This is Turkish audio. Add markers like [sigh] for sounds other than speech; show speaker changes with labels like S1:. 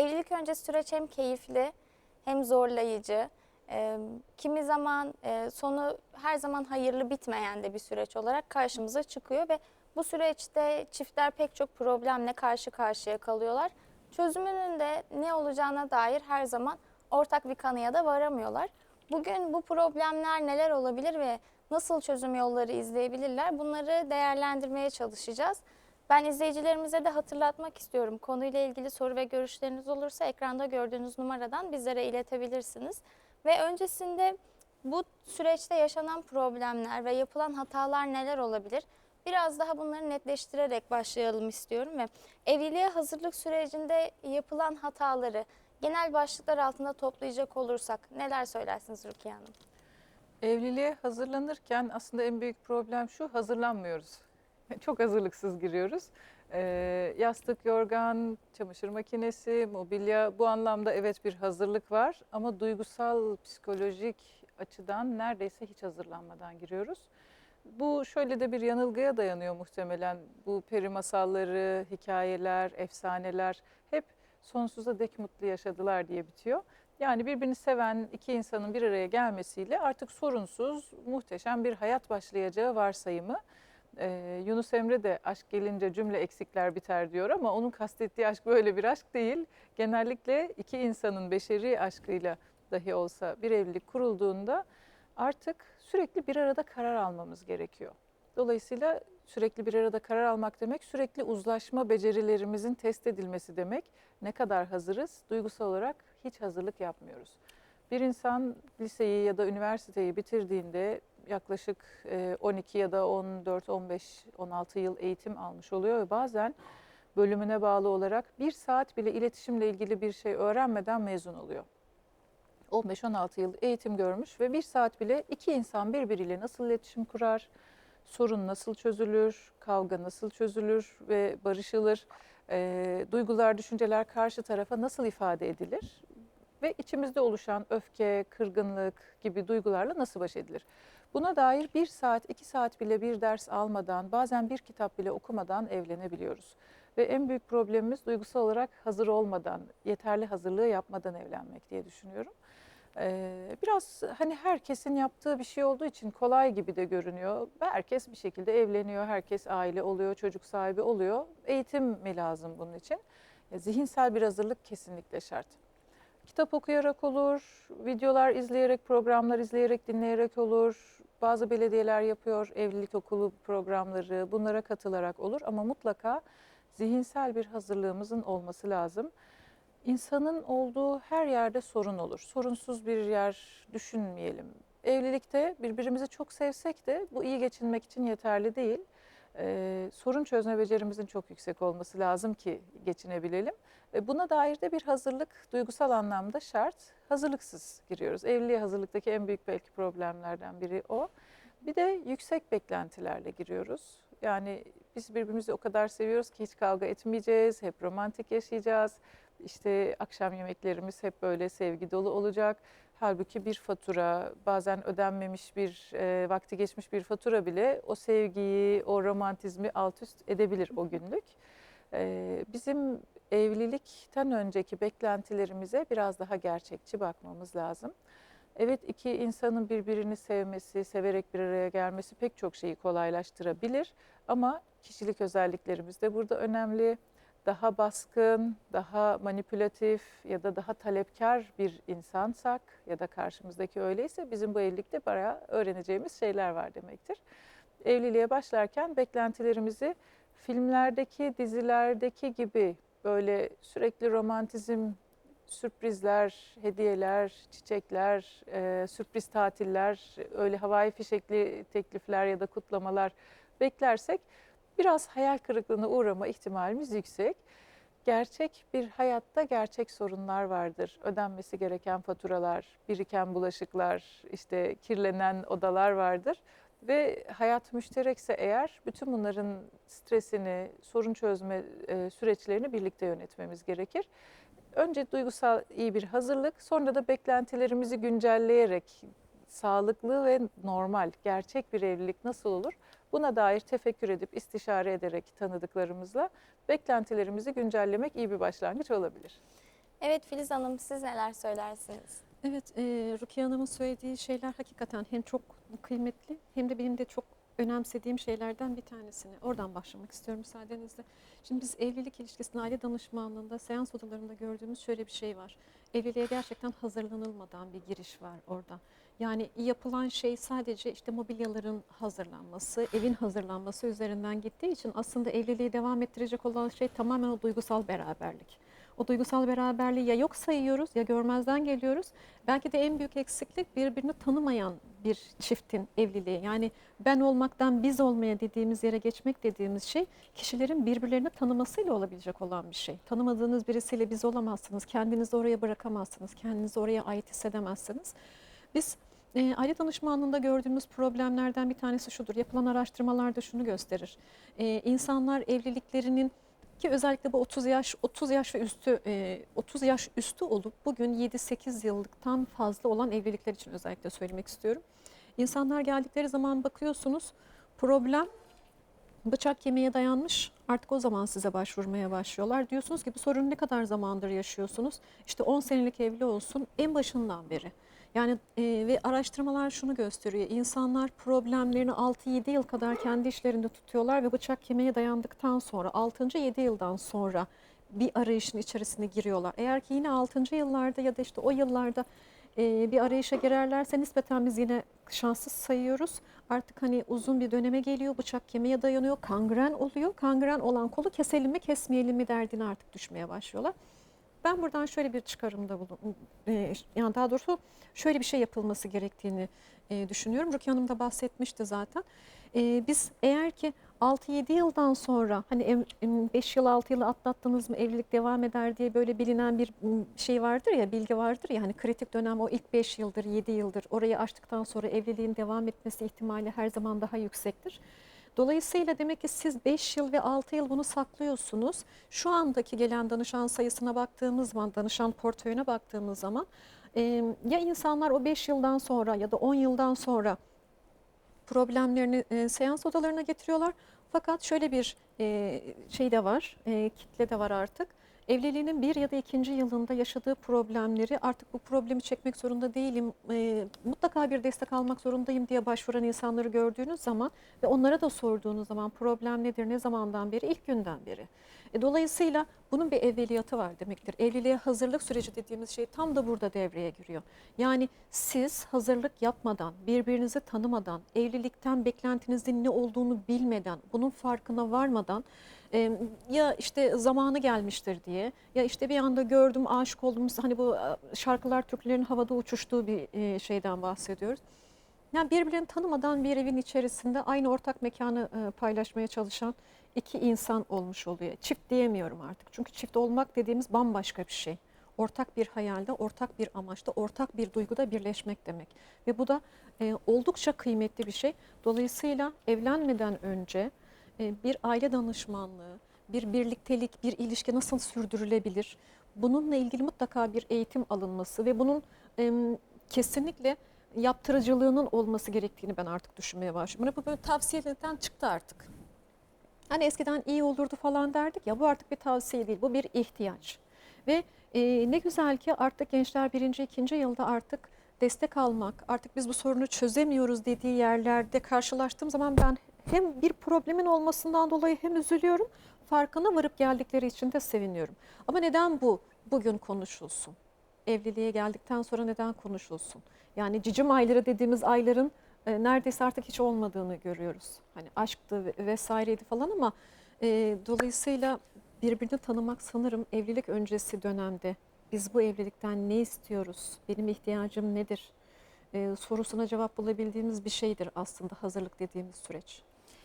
S1: Evlilik öncesi süreç hem keyifli hem zorlayıcı. Ee, kimi zaman e, sonu her zaman hayırlı bitmeyen de bir süreç olarak karşımıza çıkıyor ve bu süreçte çiftler pek çok problemle karşı karşıya kalıyorlar. Çözümünün de ne olacağına dair her zaman ortak bir kanıya da varamıyorlar. Bugün bu problemler neler olabilir ve nasıl çözüm yolları izleyebilirler bunları değerlendirmeye çalışacağız. Ben izleyicilerimize de hatırlatmak istiyorum. Konuyla ilgili soru ve görüşleriniz olursa ekranda gördüğünüz numaradan bizlere iletebilirsiniz. Ve öncesinde bu süreçte yaşanan problemler ve yapılan hatalar neler olabilir? Biraz daha bunları netleştirerek başlayalım istiyorum ve evliliğe hazırlık sürecinde yapılan hataları genel başlıklar altında toplayacak olursak neler söylersiniz Rukiye Hanım?
S2: Evliliğe hazırlanırken aslında en büyük problem şu hazırlanmıyoruz. [laughs] Çok hazırlıksız giriyoruz. Ee, yastık, yorgan, çamaşır makinesi, mobilya bu anlamda evet bir hazırlık var ama duygusal, psikolojik açıdan neredeyse hiç hazırlanmadan giriyoruz. Bu şöyle de bir yanılgıya dayanıyor muhtemelen. Bu peri masalları, hikayeler, efsaneler hep sonsuza dek mutlu yaşadılar diye bitiyor. Yani birbirini seven iki insanın bir araya gelmesiyle artık sorunsuz, muhteşem bir hayat başlayacağı varsayımı. Ee, Yunus Emre de aşk gelince cümle eksikler biter diyor ama onun kastettiği aşk böyle bir aşk değil. Genellikle iki insanın beşeri aşkıyla dahi olsa bir evlilik kurulduğunda artık sürekli bir arada karar almamız gerekiyor. Dolayısıyla sürekli bir arada karar almak demek sürekli uzlaşma becerilerimizin test edilmesi demek. Ne kadar hazırız? Duygusal olarak hiç hazırlık yapmıyoruz. Bir insan liseyi ya da üniversiteyi bitirdiğinde yaklaşık e, 12 ya da 14, 15, 16 yıl eğitim almış oluyor ve bazen bölümüne bağlı olarak bir saat bile iletişimle ilgili bir şey öğrenmeden mezun oluyor. 15-16 yıl eğitim görmüş ve bir saat bile iki insan birbiriyle nasıl iletişim kurar, sorun nasıl çözülür, kavga nasıl çözülür ve barışılır, e, duygular, düşünceler karşı tarafa nasıl ifade edilir ve içimizde oluşan öfke, kırgınlık gibi duygularla nasıl baş edilir? Buna dair bir saat, iki saat bile bir ders almadan, bazen bir kitap bile okumadan evlenebiliyoruz. Ve en büyük problemimiz duygusal olarak hazır olmadan, yeterli hazırlığı yapmadan evlenmek diye düşünüyorum. Ee, biraz hani herkesin yaptığı bir şey olduğu için kolay gibi de görünüyor. Herkes bir şekilde evleniyor, herkes aile oluyor, çocuk sahibi oluyor. Eğitim mi lazım bunun için? Zihinsel bir hazırlık kesinlikle şart. Kitap okuyarak olur, videolar izleyerek, programlar izleyerek, dinleyerek olur. Bazı belediyeler yapıyor evlilik okulu programları, bunlara katılarak olur ama mutlaka zihinsel bir hazırlığımızın olması lazım. İnsanın olduğu her yerde sorun olur. Sorunsuz bir yer düşünmeyelim. Evlilikte birbirimizi çok sevsek de bu iyi geçinmek için yeterli değil. Ee, sorun çözme becerimizin çok yüksek olması lazım ki geçinebilelim. Ve buna dair de bir hazırlık duygusal anlamda şart. Hazırlıksız giriyoruz. Evliliğe hazırlıktaki en büyük belki problemlerden biri o. Bir de yüksek beklentilerle giriyoruz. Yani biz birbirimizi o kadar seviyoruz ki hiç kavga etmeyeceğiz, hep romantik yaşayacağız. İşte akşam yemeklerimiz hep böyle sevgi dolu olacak. Halbuki bir fatura, bazen ödenmemiş bir, e, vakti geçmiş bir fatura bile o sevgiyi, o romantizmi alt üst edebilir o günlük. E, bizim evlilikten önceki beklentilerimize biraz daha gerçekçi bakmamız lazım. Evet iki insanın birbirini sevmesi, severek bir araya gelmesi pek çok şeyi kolaylaştırabilir ama kişilik özelliklerimiz de burada önemli. Daha baskın, daha manipülatif ya da daha talepkar bir insansak ya da karşımızdaki öyleyse bizim bu evlilikte bayağı öğreneceğimiz şeyler var demektir. Evliliğe başlarken beklentilerimizi filmlerdeki, dizilerdeki gibi böyle sürekli romantizm, sürprizler, hediyeler, çiçekler, e, sürpriz tatiller, öyle havai fişekli teklifler ya da kutlamalar beklersek biraz hayal kırıklığına uğrama ihtimalimiz yüksek. Gerçek bir hayatta gerçek sorunlar vardır. Ödenmesi gereken faturalar, biriken bulaşıklar, işte kirlenen odalar vardır. Ve hayat müşterekse eğer bütün bunların stresini, sorun çözme e, süreçlerini birlikte yönetmemiz gerekir. Önce duygusal iyi bir hazırlık, sonra da beklentilerimizi güncelleyerek sağlıklı ve normal, gerçek bir evlilik nasıl olur? Buna dair tefekkür edip istişare ederek tanıdıklarımızla beklentilerimizi güncellemek iyi bir başlangıç olabilir.
S1: Evet Filiz Hanım siz neler söylersiniz?
S3: Evet, e, Rukiye Hanım'ın söylediği şeyler hakikaten hem çok kıymetli hem de benim de çok önemsediğim şeylerden bir tanesini. Oradan başlamak istiyorum müsaadenizle. Şimdi biz evlilik ilişkisinde aile danışmanlığında, seans odalarında gördüğümüz şöyle bir şey var. Evliliğe gerçekten hazırlanılmadan bir giriş var orada. Yani yapılan şey sadece işte mobilyaların hazırlanması, evin hazırlanması üzerinden gittiği için aslında evliliği devam ettirecek olan şey tamamen o duygusal beraberlik. O duygusal beraberliği ya yok sayıyoruz ya görmezden geliyoruz. Belki de en büyük eksiklik birbirini tanımayan bir çiftin evliliği. Yani ben olmaktan biz olmaya dediğimiz yere geçmek dediğimiz şey kişilerin birbirlerini tanımasıyla olabilecek olan bir şey. Tanımadığınız birisiyle biz olamazsınız. Kendinizi oraya bırakamazsınız. Kendinizi oraya ait hissedemezsiniz. Biz e, aile danışmanlığında gördüğümüz problemlerden bir tanesi şudur. Yapılan araştırmalar da şunu gösterir. E, insanlar evliliklerinin ki özellikle bu 30 yaş 30 yaş ve üstü e, 30 yaş üstü olup bugün 7-8 yıllıktan fazla olan evlilikler için özellikle söylemek istiyorum. İnsanlar geldikleri zaman bakıyorsunuz problem bıçak kemiğe dayanmış. Artık o zaman size başvurmaya başlıyorlar. Diyorsunuz ki bu sorunu ne kadar zamandır yaşıyorsunuz? İşte 10 senelik evli olsun en başından beri. Yani e, ve araştırmalar şunu gösteriyor. İnsanlar problemlerini 6-7 yıl kadar kendi işlerinde tutuyorlar ve bıçak kemiğe dayandıktan sonra 6. 7 yıldan sonra bir arayışın içerisine giriyorlar. Eğer ki yine 6. yıllarda ya da işte o yıllarda e, bir arayışa girerlerse nispeten biz yine şanssız sayıyoruz. Artık hani uzun bir döneme geliyor, bıçak kemiğe dayanıyor, kangren oluyor. Kangren olan kolu keselim mi kesmeyelim mi derdine artık düşmeye başlıyorlar. Ben buradan şöyle bir çıkarımda bulun, e, yani daha doğrusu şöyle bir şey yapılması gerektiğini e, düşünüyorum. Rukiye Hanım da bahsetmişti zaten. E, biz eğer ki 6-7 yıldan sonra hani 5 yıl 6 yılı atlattınız mı evlilik devam eder diye böyle bilinen bir şey vardır ya bilgi vardır ya hani kritik dönem o ilk 5 yıldır 7 yıldır orayı aştıktan sonra evliliğin devam etmesi ihtimali her zaman daha yüksektir. Dolayısıyla demek ki siz 5 yıl ve 6 yıl bunu saklıyorsunuz. Şu andaki gelen danışan sayısına baktığımız zaman, danışan portföyüne baktığımız zaman e, ya insanlar o 5 yıldan sonra ya da 10 yıldan sonra problemlerini e, seans odalarına getiriyorlar. Fakat şöyle bir e, şey de var, e, kitle de var artık. Evliliğinin bir ya da ikinci yılında yaşadığı problemleri artık bu problemi çekmek zorunda değilim, e, mutlaka bir destek almak zorundayım diye başvuran insanları gördüğünüz zaman ve onlara da sorduğunuz zaman problem nedir, ne zamandan beri, ilk günden beri. E, dolayısıyla bunun bir evveliyatı var demektir. Evliliğe hazırlık süreci dediğimiz şey tam da burada devreye giriyor. Yani siz hazırlık yapmadan, birbirinizi tanımadan, evlilikten beklentinizin ne olduğunu bilmeden, bunun farkına varmadan e, ya işte zamanı gelmiştir diye ya işte bir anda gördüm aşık oldum hani bu şarkılar Türklerin havada uçuştuğu bir e, şeyden bahsediyoruz. Yani birbirlerini tanımadan bir evin içerisinde aynı ortak mekanı e, paylaşmaya çalışan iki insan olmuş oluyor. Çift diyemiyorum artık. Çünkü çift olmak dediğimiz bambaşka bir şey. Ortak bir hayalde, ortak bir amaçta, ortak bir duyguda birleşmek demek. Ve bu da e, oldukça kıymetli bir şey. Dolayısıyla evlenmeden önce bir aile danışmanlığı, bir birliktelik, bir ilişki nasıl sürdürülebilir? Bununla ilgili mutlaka bir eğitim alınması ve bunun kesinlikle yaptırıcılığının olması gerektiğini ben artık düşünmeye başlıyorum. Bu böyle tavsiyelerden çıktı artık. Hani eskiden iyi olurdu falan derdik ya bu artık bir tavsiye değil bu bir ihtiyaç. Ve e, ne güzel ki artık gençler birinci ikinci yılda artık destek almak artık biz bu sorunu çözemiyoruz dediği yerlerde karşılaştığım zaman ben hem bir problemin olmasından dolayı hem üzülüyorum farkına varıp geldikleri için de seviniyorum. Ama neden bu bugün konuşulsun? Evliliğe geldikten sonra neden konuşulsun? Yani cicim ayları dediğimiz ayların e, neredeyse artık hiç olmadığını görüyoruz. Hani aşktı ve- vesaireydi falan ama e, dolayısıyla birbirini tanımak sanırım evlilik öncesi dönemde biz bu evlilikten ne istiyoruz, benim ihtiyacım nedir e, sorusuna cevap bulabildiğimiz bir şeydir aslında hazırlık dediğimiz süreç.